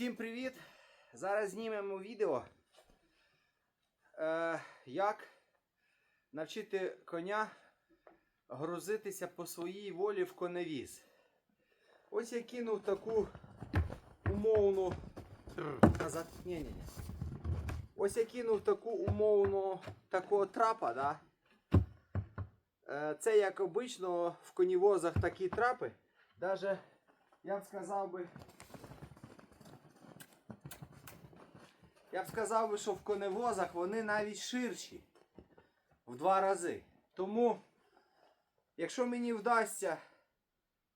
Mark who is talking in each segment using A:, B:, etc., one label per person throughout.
A: Всім привіт! Зараз знімемо відео, е, як навчити коня грузитися по своїй волі в коневіз. Ось я кинув таку умовну. Назад. Ні, ні, ні. Ось я кинув таку умовну такого трапа, да? Е, Це як обично в конівозах такі трапи. Даже я б сказав би. Я б сказав би, що в коневозах вони навіть ширші в два рази. Тому, якщо мені вдасться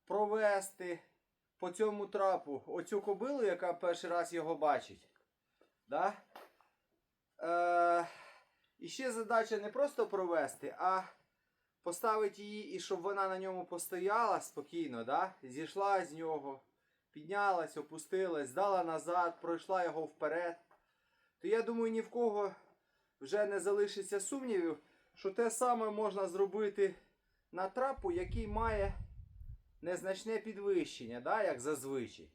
A: провести по цьому трапу оцю кобилу, яка перший раз його бачить, да? е- і ще задача не просто провести, а поставити її і щоб вона на ньому постояла спокійно, да? зійшла з нього, піднялась, опустилась, здала назад, пройшла його вперед то я думаю, ні в кого вже не залишиться сумнівів, що те саме можна зробити на трапу, який має незначне підвищення, да, як зазвичай.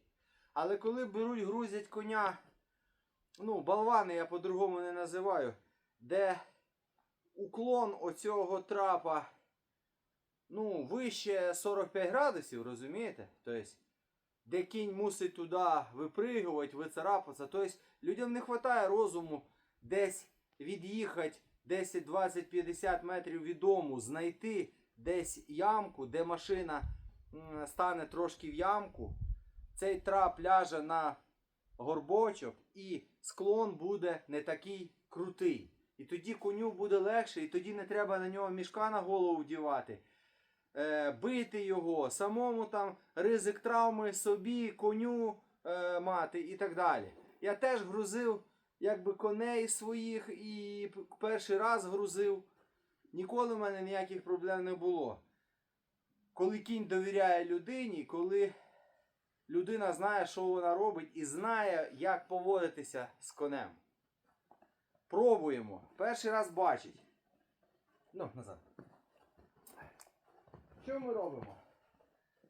A: Але коли беруть, грузять коня, ну, болвани я по-другому не називаю, де уклон оцього трапа ну, вище 45 градусів, розумієте? Тобто, де кінь мусить туди випригувати, вицарапатися. Тобто людям не вистачає розуму десь від'їхати 10, 20, 50 метрів від дому, знайти десь ямку, де машина стане трошки в ямку. Цей трап ляже на горбочок і склон буде не такий крутий. І тоді коню буде легше, і тоді не треба на нього мішка на голову вдівати е, бити його, самому там ризик травми собі, коню е, мати і так далі. Я теж грузив якби коней своїх і перший раз грузив. Ніколи в мене ніяких проблем не було. Коли кінь довіряє людині, коли людина знає, що вона робить, і знає, як поводитися з конем. Пробуємо. Перший раз бачить. Ну, назад. Що ми робимо?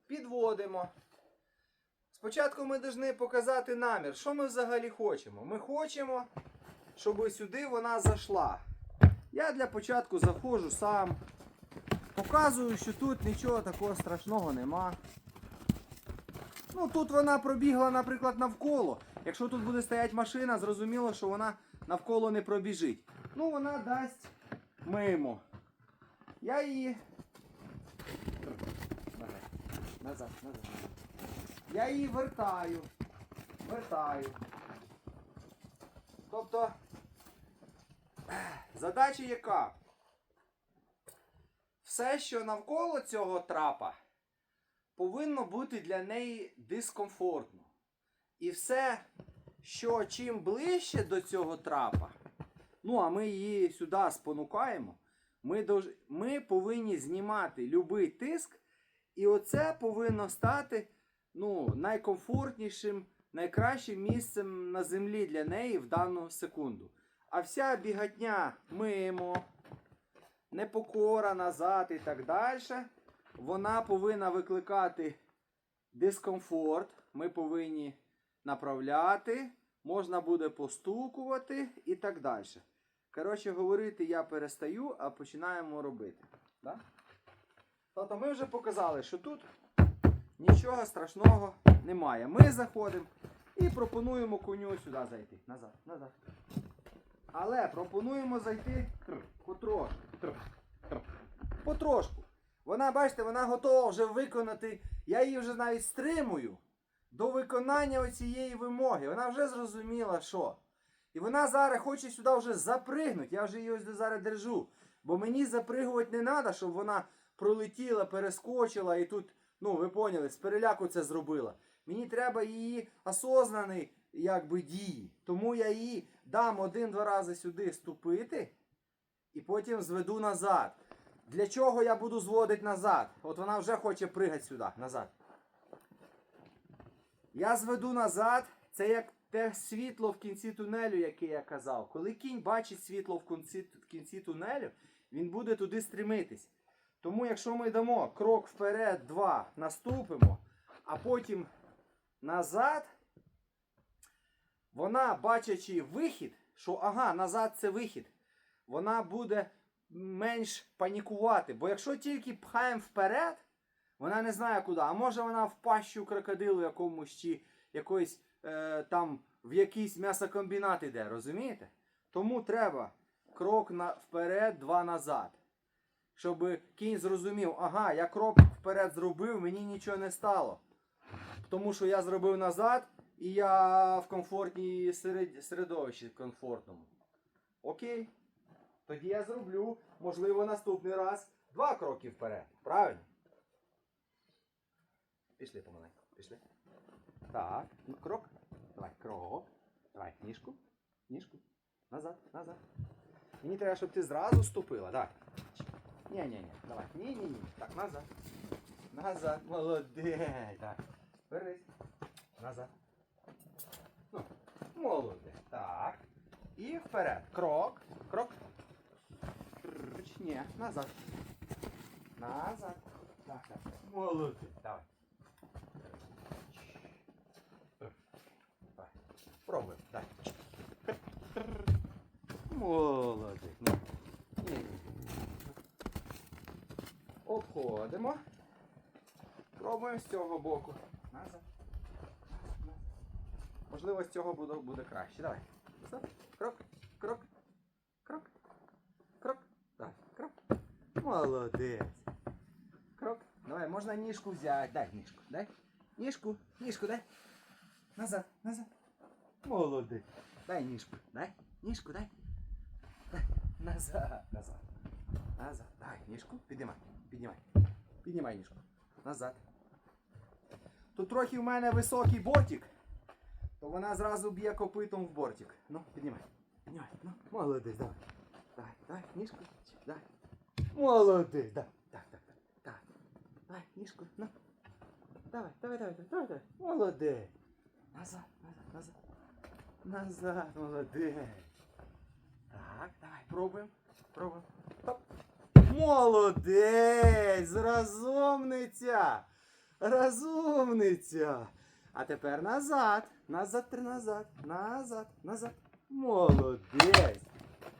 A: Підводимо. Спочатку ми повинні показати намір, що ми взагалі хочемо. Ми хочемо, щоб сюди вона зайшла. Я для початку заходжу сам. Показую, що тут нічого такого страшного нема. Ну тут вона пробігла, наприклад, навколо. Якщо тут буде стояти машина, зрозуміло, що вона навколо не пробіжить. Ну вона дасть мимо. Я її Назад, назад. Я її вертаю. Вертаю. Тобто, задача яка? Все, що навколо цього трапа, повинно бути для неї дискомфортно. І все, що чим ближче до цього трапа, ну а ми її сюди спонукаємо, ми, дож... ми повинні знімати будь-який тиск. І оце повинно стати ну, найкомфортнішим, найкращим місцем на землі для неї в дану секунду. А вся бігатня мимо, непокора назад і так далі, вона повинна викликати дискомфорт. Ми повинні направляти, можна буде постукувати і так далі. Коротше, говорити я перестаю, а починаємо робити. Да? Тобто ми вже показали, що тут нічого страшного немає. Ми заходимо і пропонуємо коню сюди зайти. Назад, назад. Але пропонуємо зайти потрошку. Потрошку. Вона, бачите, вона готова вже виконати. Я її вже навіть стримую до виконання цієї вимоги. Вона вже зрозуміла, що. І вона зараз хоче сюди вже запригнути. Я вже її ось зараз держу. Бо мені запригувати не треба, щоб вона пролетіла, перескочила і тут, ну ви поняли, з переляку це зробила. Мені треба її осознаний якби дії. Тому я її дам один-два рази сюди ступити і потім зведу назад. Для чого я буду зводити назад? От вона вже хоче пригати сюди, назад. Я зведу назад, це як те світло в кінці тунелю, яке я казав. Коли кінь бачить світло в кінці, в кінці тунелю, він буде туди стремитись. Тому якщо ми дамо крок вперед, два, наступимо, а потім назад, вона, бачачи вихід, що ага, назад це вихід, вона буде менш панікувати. Бо якщо тільки пхаємо вперед, вона не знає куди. А може вона в пащу крокодилу якомусь чи якоїсь е, там в якийсь м'ясокомбінат іде, розумієте? Тому треба крок на, вперед, два назад. Щоб кінь зрозумів, ага, я крок вперед зробив, мені нічого не стало. Тому що я зробив назад, і я в комфортній серед... середовищі комфортному. Окей. Тоді я зроблю, можливо, наступний раз два кроки вперед. Правильно? Пішли помаленьку. Пішли. Так, ну, крок. Давай, крок. Давай, ніжку. Ніжку. Назад, назад. Мені треба, щоб ти зразу ступила. Давай. Ні, ні, ні. Давай. Ні, ні, ні. Так, назад. Назад. Молодець. Так. Вернись. Назад. Ну, молодець. Так. І вперед. Крок. Крок. Крч. Ні, назад. Назад. Так, так. так. Молодець. Давай. Давай. Пробуй. Дай. Молодець. Обходимо. Пробуємо з цього боку. Назад. Можливо, з цього буде, буде краще. Давай. Стоп. Крок. Крок. Крок. Крок. Давай. Крок. Молодець. Крок. Давай, можна ніжку взяти. Дай ніжку. Дай. Ніжку. Ніжку дай. Назад. Назад. Молодець. Дай ніжку. Дай. Ніжку. Дай. Назад. Назад. Назад. Давай, ніжку. Піднімай. Піднімай. Піднімай ніжку. Назад. Тут трохи в мене високий бортик, то вона зразу б'є копитом в бортик. Ну, піднімай. Піднімай. Ну, молодець, давай. Давай, давай, ніжку. Давай. Молодець, давай. Так, так, так. Так. Давай, ніжку. Ну. Давай, давай, давай, давай, давай, давай. Молодець. Назад, назад, назад. Назад, молодець. Так, давай, пробуємо. Пробуємо. Хоп. Молодець! Розумниця! Розумниця! А тепер назад. Назад, три назад. Назад, назад. Молодець!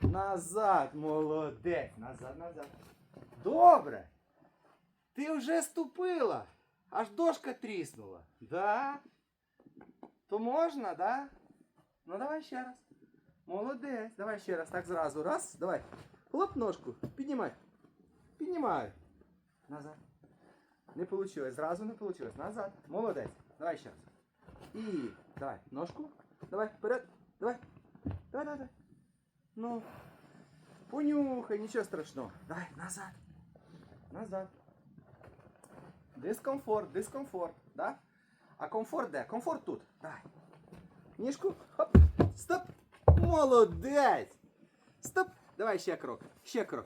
A: Назад, молодець. Назад, назад. Добре. Ти вже ступила. Аж дошка тріснула. Да? То можна, да? Ну давай ще раз. Молодець. Давай ще раз. Так зразу. Раз, давай. Хлоп ножку. Піднімай. Піднімай. Назад. Не вийшло. Зразу не вийшло. Назад. Молодець. Давай ще раз. І. Давай. Ножку. Давай. Вперед. Давай. Давай, давай, давай. Ну. Понюхай, нічого страшного. Давай, назад. Назад. Дискомфорт, дискомфорт. Да? А комфорт де? Комфорт тут. Давай. Ніжку. Хоп. Стоп. Молодець. Стоп. Давай ще крок. Ще крок.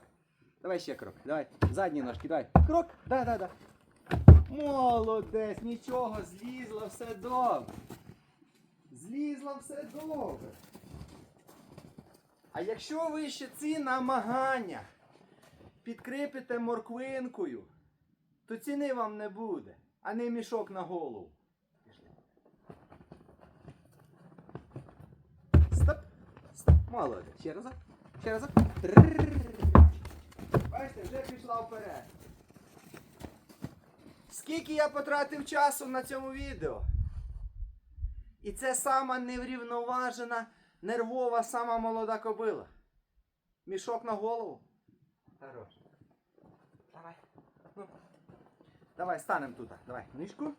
A: Давай ще крок. Давай. Задні ножки, давай. Крок. Да, да, да. Молодець. Нічого, злізло, все добре. Злізло все добре. А якщо ви ще ці намагання підкріпите морквинкою, то ціни вам не буде, а не мішок на голову. Стоп. Стоп. Молодець. Ще разок. Ще разок. Бачите, вже пішла вперед. Скільки я потратив часу на цьому відео? І це сама неврівноважена, нервова, сама молода кобила. Мішок на голову. Хорош. Давай. Ну. Давай, станемо тут. Давай, нижку.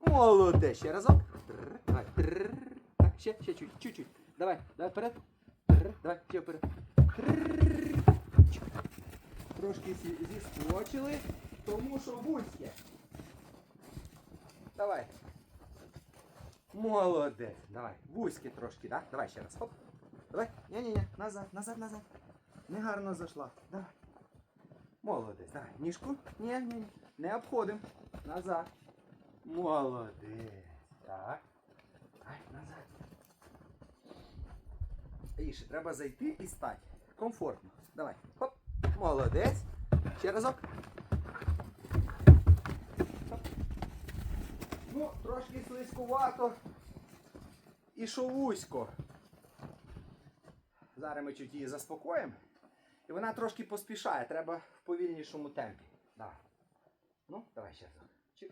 A: Молодець, ще разок. Тррр, Давай. Тррр. Так, ще, ще чуть, чуть-чуть. Давай, давай вперед. Тррр, Давай, ще вперед. Тррр. Трошки зі- зіскочили, тому що вузьке. Давай. Молодець. Давай. Вузьке трошки, так? Давай ще раз. Хоп. Давай. Ні-ні-ні. Назад, назад, назад. Негарно зайшла. Давай. Молодець. Давай. Ніжку. Ні, ні, ні. Не обходимо. Назад. Молодець. Так. Давай, назад. Іще, треба зайти і стати. Комфортно. Давай. Хоп. Молодець. Ще разок. Ну, трошки слизькувато. І ішов вузько. Зараз ми чуть її заспокоїмо. І вона трошки поспішає, треба в повільнішому темпі. Давай. Ну, давай ще разок. Чик.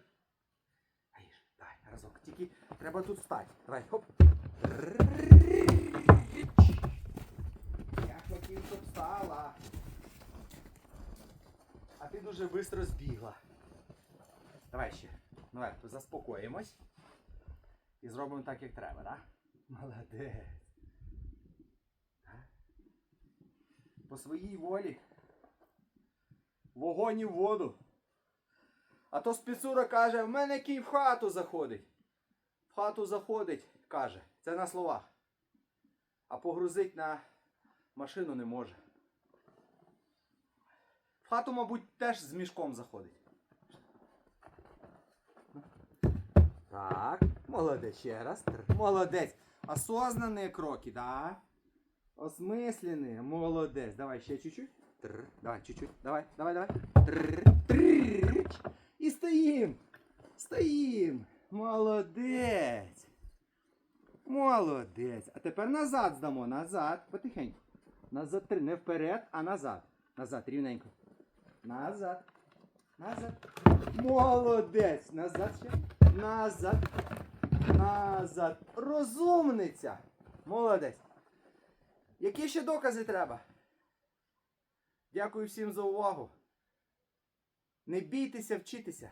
A: Аїж, давай, разок. Тільки треба тут стати. Давай, хоп. Я хотів, щоб стала. А ти дуже швидко збігла. Давай ще. Давай, заспокоїмось. І зробимо так, як треба, так? Молодець. По своїй волі. Вогонь і в воду. А то спецура каже, в мене кій в хату заходить. В хату заходить, каже. Це на словах. А погрузить на машину не може. Хату, мабуть, теж з мішком заходить. Так, молодець ще раз. Молодець. Осознані кроки, да? Осмислені, молодець. Давай ще чуть-чуть. Давай, чуть-чуть. Давай, давай, давай. Тр. Тр. І стоїм. Стоїм. Молодець. Молодець. А тепер назад здамо. Назад. Потихеньку. Назад. три. Не вперед, а назад. Назад, рівненько. Назад. Назад. Молодець. Назад ще. Назад. Назад. Розумниця. Молодець. Які ще докази треба? Дякую всім за увагу. Не бійтеся вчитися.